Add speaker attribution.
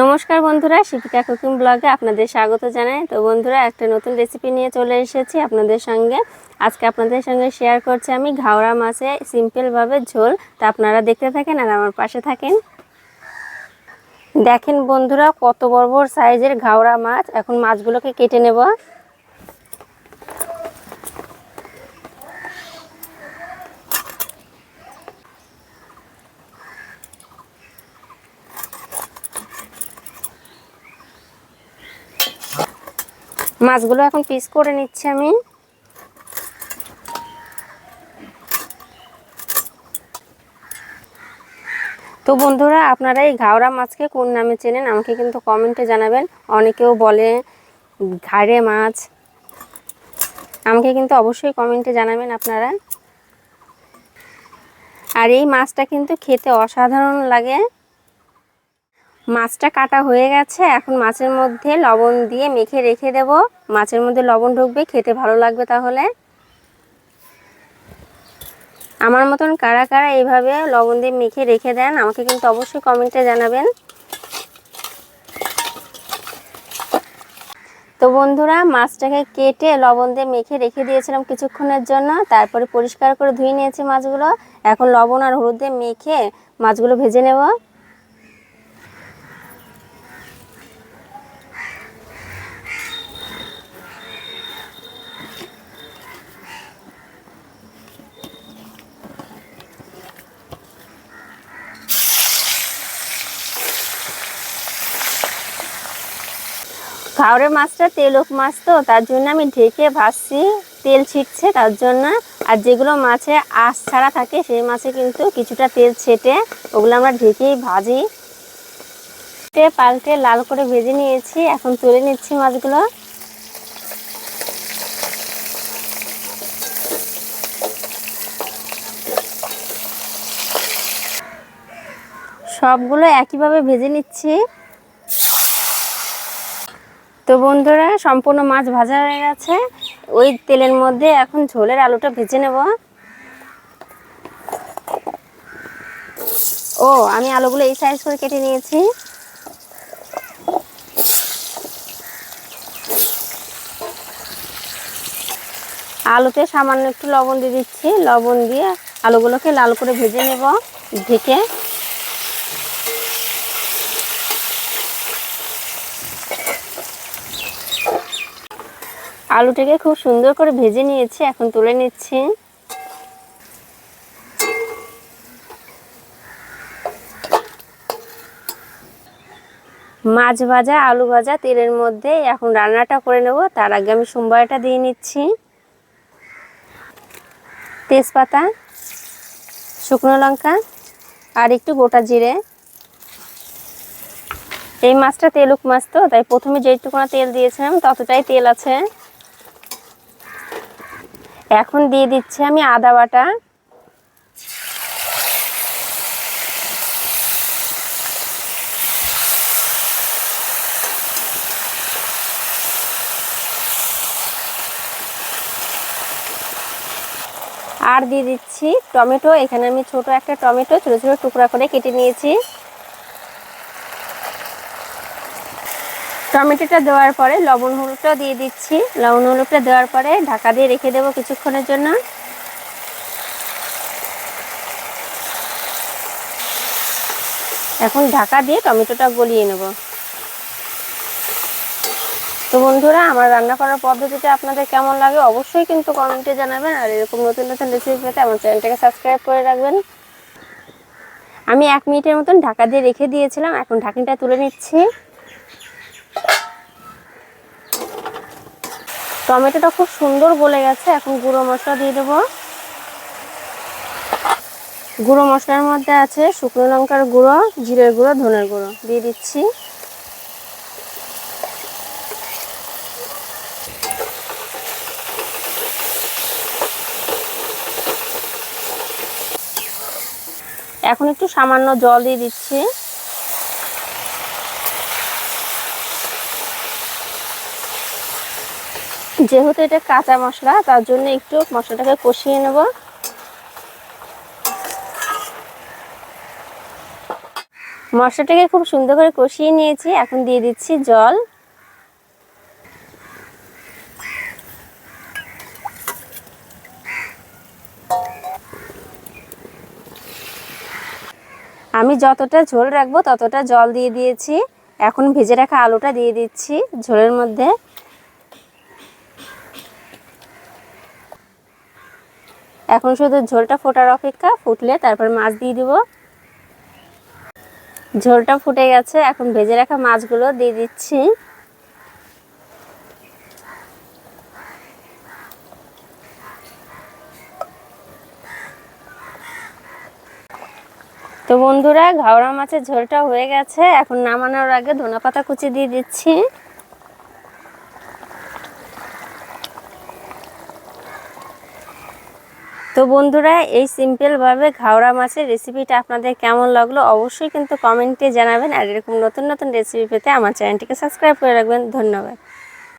Speaker 1: নমস্কার বন্ধুরা, শিক্ষিকা কুকিং ব্লগে আপনাদের স্বাগত জানাই। তো বন্ধুরা, একটা নতুন রেসিপি নিয়ে চলে এসেছি আপনাদের সঙ্গে। আজকে আপনাদের সঙ্গে শেয়ার করছি আমি ঘাওড়া মাছে সিম্পলভাবে ঝোল। তা আপনারা দেখতে থাকেন আর আমার পাশে থাকেন। দেখেন বন্ধুরা, কত বড় বড় সাইজের ঘাওড়া মাছ। এখন মাছগুলোকে কেটে নেব। মাছগুলো এখন পিস করে নিচ্ছি আমি। তো বন্ধুরা, আপনারা এই ঘাওড়া মাছকে কোন নামে চেনেন? আমাকে কিন্তু কমেন্টে জানাবেন। অনেকেও বলে ঘাড়ে মাছ। আমাকে কিন্তু অবশ্যই কমেন্টে জানাবেন আপনারা। আর এই মাছটা কিন্তু খেতে অসাধারণ লাগে। মাছটা কাটা হয়ে গেছে। এখন মাছের মধ্যে লবণ দিয়ে মেখে রেখে দেব। মাছের মধ্যে লবণ ঢুকবে, খেতে ভালো লাগবে তাহলে। আমার মতন কারা কারা এইভাবে লবণ দিয়ে মেখে রেখে দেন, আমাকে কিন্তু অবশ্যই কমেন্টে জানাবেন। তো বন্ধুরা, মাছটাকে কেটে লবণ দিয়ে মেখে রেখে দিয়েছিলাম কিছুক্ষণের জন্য। তারপরে পরিষ্কার করে ধুয়ে নিয়েছি মাছগুলো। এখন লবণ আর হলুদ দিয়ে মেখে মাছগুলো ভেজে নেব। ঘাওড়ে মাছটা তেলক মাছ তো, তার জন্য আমি ঢেকে ভাজছি, তেল ছিটছে তার জন্য। আর যেগুলো মাছে আঁশ ছাড়া থাকে, সেই মাছে কিন্তু কিছুটা তেল ছেটে ওগুলো আমরা ঢেকেই ভাজি। পাল্টে লাল করে ভেজে নিয়েছি, এখন তুলে নিচ্ছি মাছগুলো। সবগুলো একইভাবে ভেজে নিচ্ছি। তো বন্ধুরা, সম্পূর্ণ মাছ ভাজা হয়ে গেছে। ওই তেলের মধ্যে এখন ঝোলের আলুটা ভেজে নেব। ও, আমি আলুগুলো এই সাইজ করে কেটে নিয়েছি। আলুতে সামান্য একটু লবণ দিয়ে দিচ্ছি। লবণ দিয়ে আলুগুলোকে লাল করে ভেজে নেব। ঢেকে আলুটাকে খুব সুন্দর করে ভেজে নিয়েছি, এখন তুলে নিচ্ছি। মাছ ভাজা, আলু ভাজা, তেলের মধ্যে এখন রান্নাটা করে নেব, তার আগে আমি সোমবারটা দিয়ে নিচ্ছি। তেজপাতা, শুকনো লঙ্কা আর একটু গোটা জিরে। এই মাছটা তেলুক মাছ তো, তাই প্রথমে যেটুকুনা তেল দিয়েছিলাম, ততটাই তেল আছে। এখন দিয়ে দিচ্ছি আমি আদা বাটা। আর দিয়ে দিচ্ছি টমেটো। এখানে আমি ছোট একটা টমেটো ছোট ছোট টুকরা করে কেটে নিয়েছি। টমেটোটা দেওয়ার পরে লবণ হলুদটাও দিয়ে দিচ্ছি। লবণ হলুদটা দেওয়ার পরে ঢাকা দিয়ে রেখে দেবো কিছুক্ষণের জন্য। এখন ঢাকা দিয়ে টমেটোটা গলিয়ে নেব। তো বন্ধুরা, আমার রান্না করার পদ্ধতিটা আপনাদের কেমন লাগে অবশ্যই কিন্তু কমেন্টে জানাবেন, আর এরকম নতুন নতুন রেসিপি পেতে আমার চ্যানেলটাকে সাবস্ক্রাইব করে রাখবেন। আমি এক মিনিটের মতন ঢাকা দিয়ে রেখে দিয়েছিলাম, এখন ঢাকনিটা তুলে নিচ্ছি। টমেটোটা খুব সুন্দর গলে গেছে। এখন গুঁড়ো মশলা দিয়ে দেবো। গুঁড়ো মশলার মধ্যে আছে শুকনো লঙ্কার গুঁড়ো, জিরের গুঁড়ো, ধনের গুঁড়ো। দিয়ে দিচ্ছি। এখন একটু সামান্য জল দিয়ে দিচ্ছি। যেহেতু এটা কাঁচা মশলা, তার জন্য একটু মশলাটাকে কষিয়ে নেব। মশলাটাকে খুব সুন্দর করে কষিয়ে নিয়েছি। এখন দিয়ে দিচ্ছি জল। আমি যতটা ঝোল রাখব ততটা জল দিয়ে দিয়েছি। এখন ভেজে রাখা আলুটা দিয়ে দিচ্ছি ঝোলের মধ্যে। এখন শুধু ঝোলটা ফোটার অপেক্ষা, ফুটলে তারপর মাছ দিয়ে দিব। ঝোলটা ফুটে গেছে, এখন ভেজে রাখা মাছগুলো দিয়ে দিচ্ছি। তো বন্ধুরা, ঘাওড়া মাছের ঝোলটা হয়ে গেছে, এখন নামানোর আগে ধনেপাতা কুচি দিয়ে দিচ্ছি। তো বন্ধুরা, এই সিম্পলভাবে ঘাওড়া মাছের রেসিপিটা আপনাদের কেমন লাগল অবশ্যই কিন্তু কমেন্টে জানাবেন। আর এরকম নতুন নতুন রেসিপি পেতে আমার চ্যানেলটিকে সাবস্ক্রাইব করে রাখবেন। ধন্যবাদ।